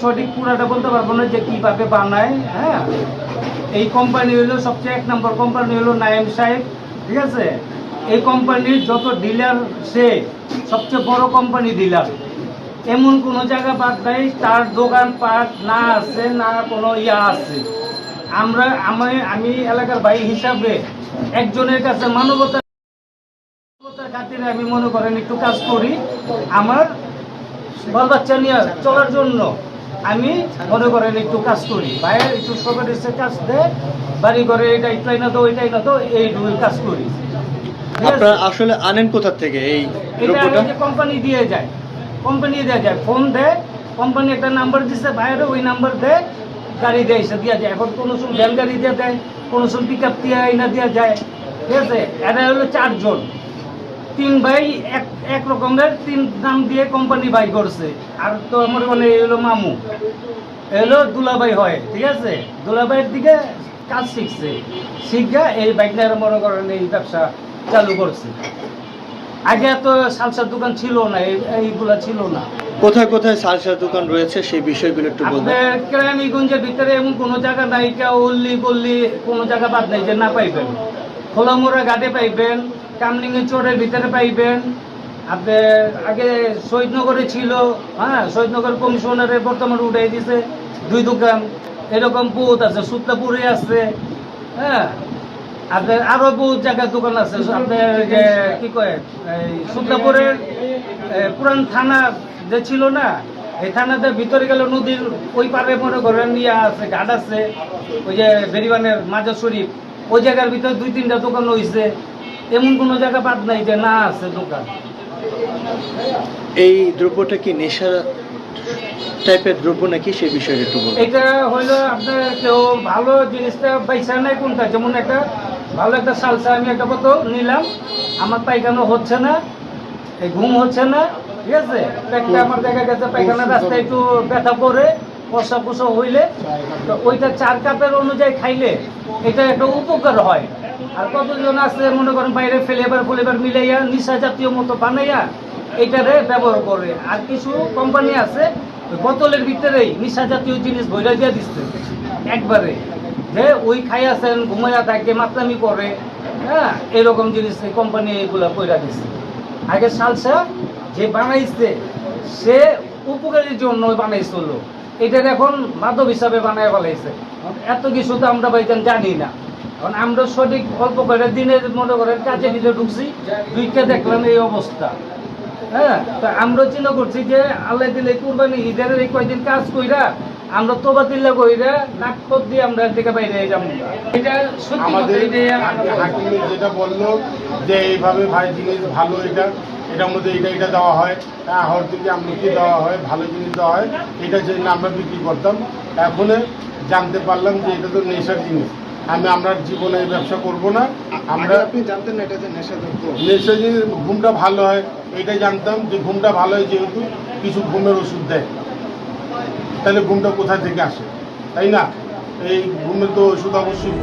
সঠিক পুরাটা বলতে পারব না যে কীভাবে বানায় হ্যাঁ? এই কোম্পানি হলো সবচেয়ে এক নম্বর কোম্পানি হলো নাইম সাহেব, ঠিক আছে? এই কোম্পানির যত ডিলার সে সবচেয়ে বড় কোম্পানি ডিলার এমন কোনো জায়গা বাদ নাই, তার দোকান পাট না আছে, না কোনো ইয়া আছে। আমরা, আমি আমি এলাকার ভাই হিসাবে একজনের কাছে মানবতা মানবতার খাতিরে আমি মনে করেন একটু কাজ করি। আমার বাল বাচ্চা নিয়ে চলার জন্য আমি মনে করেন একটু কাজ করি। বাইরে একটু সরকারি সে কাজ দেয় বাড়ি ঘরে এটা এটাই না তো ওইটাই না তো এই দুই কাজ করি? আপনারা আসলে আনেন কোথা থেকে এই দ্রব্যটা কোম্পানি দিয়ে যায় কোম্পানি দিয়ে যায় ফোন দেয় কোম্পানি একটা নাম্বার দিচ্ছে বাইরে ওই নাম্বার দেয় গাড়ি দেয় এসে দেওয়া যায়। এখন কোনো সময় ভ্যান গাড়ি দিয়ে দেয় কোনো সময় পিক আপ দিয়ে আইনা দেওয়া যায়। ঠিক আছে? এটা হলো চারজন। তিন ভাই এক এক রকমের তিন নাম দিয়ে কোম্পানি বাই করছে। আর তো আমার মানে এই হলো মামু। এ হলো দুলাভাই হয় ঠিক আছে? দুলাভাইয়ের দিকে কাজ শিখছে। শিখা এই বাইকটার মনে করেন এই ব্যবসা চালু করছে। আগে তো সালসার দোকান ছিল না এই- এইগুলা ছিল না। কোথায় কোথায় সালসার দোকান রয়েছে সেই বিষয়গুলো একটু বলবেন। কেরানীগঞ্জের ভিতরে এমন কোনো জায়গা নাই কেউ উল্লি গল্লি কোনো জায়গা বাদ নাই যে না পাইবেন। খোলামোড়া ঘাটে পাইবেন কামলিঙ্গের চোরের ভিতরে পাইবেন। আপনার আগে শহীদনগরে ছিল হ্যাঁ শহীদনগর কমিশনারে বর্তমানে উঠাই দিছে দুই দোকান। এরকম বহুত আছে, সুতলাপুরে আছে হ্যাঁ। আপনার আরও বহুত জায়গার দোকান আছে। আপনার যে কি কয়, এই সুতলাপুরের পুরান থানা যে ছিল না, এই থানাতে ভিতরে গেলে নদীর ওই পারে মনে করেন ইয়া আছে, ঘাট আছে, ওই যে বেরিবানের মাজার শরীফ, ওই জায়গার ভিতরে দুই তিনটা দোকান হয়েছে এমন কোনো জায়গা বাদ নাই যে না আছে দোকান। এই দ্রব্যটা কি নেশা টাইপের দ্রব্য নাকি? সেই বিষয়ে একটু বলবেন এটা হইল আপনার কেউ ভালো জিনিসটা পয়সা নাই কোনটা? যেমন একটা ভালো একটা সালসা আমি একটা কত নিলাম আমার পায়খানা হচ্ছে না এই ঘুম হচ্ছে না ঠিক আছে? পেটটা আমার দেখা গেছে পায়খানা রাস্তায় একটু ব্যথা করে কষা কুষা হইলে ওইটা চার কাপের অনুযায়ী খাইলে এটা একটা উপকার হয়। আর কতজন আছে মনে করেন বাইরে ফ্লেভার ফ্লেভার মিলাইয়া নিশা জাতীয় মতো বানাইয়া এটারে ব্যবহার করে। আর কিছু কোম্পানি আছে, বোতলের ভিতরেই নিশা জাতীয় জিনিস ভৈরা দিয়ে দিচ্ছে একবারে যে ওই খাই খাইয়াছেন, ঘুমাইয়া থাকে মাতলামি করে হ্যাঁ এরকম জিনিস কোম্পানি এগুলা কইরা দিচ্ছে আগে সালসা যে বানাইছে, সে উপকারীর জন্য বানাইছিল। এটার এখন মাদক হিসাবে বানায় ফেলাইছে। এত কিছু তো আমরা বাইতেন জানি না। কারণ আমরা সঠিক অল্প করে দিনের মনে করেন কাজে দিতে ঢুকছি দুইটা দেখলাম এই অবস্থা। হ্যাঁ তা আমরা চিন্তা করছি যে আল্লাহ দিলে কুরবানি ঈদের এই কয়দিন কাজ কইরা আমরা তোবা দিল্লা কইরা নাটক দিয়ে আমরা থেকে বাইরে যাব। এটা সত্যি যেটা বলল যে এইভাবে ভাই জিনিস ভালো এটা। এটার মধ্যে এটা এটা দেওয়া হয়। হ্যাঁ হর থেকে আমলকি দেওয়া হয় ভালো জিনিস দেওয়া হয়। এটা যে আমরা বিক্রি করতাম। এখন জানতে পারলাম যে এটা তো নেশার জিনিস। আমি আমরা জীবনে এই ব্যবসা করব না। আমরা আপনি জানতেন না এটা যে নেশাদ্রব্য। নেশার জিনিস ঘুমটা ভালো হয় এটা জানতাম যে ঘুমটা ভালো হয় যেহেতু কিছু ঘুমের ওষুধ দেয়। তাহলে ঘুমটা কোথা থেকে আসে? তাই না? এই ঘুমের তো ওষুধ অবশ্যই